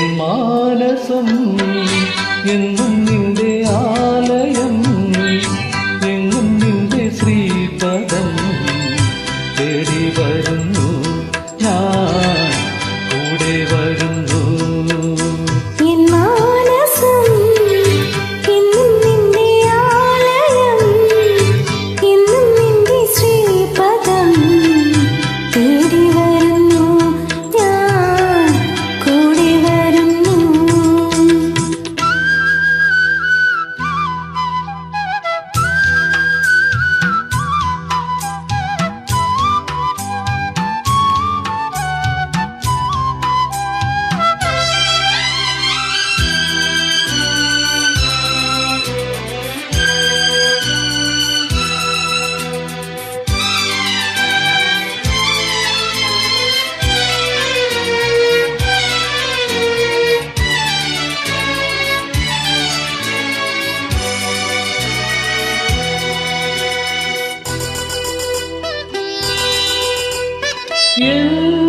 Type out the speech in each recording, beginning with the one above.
N മാനസം എന്നും നിന്റെ ആലയം എന്നും നിന്റെ ശ്രീപദം. 云。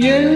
Yeah.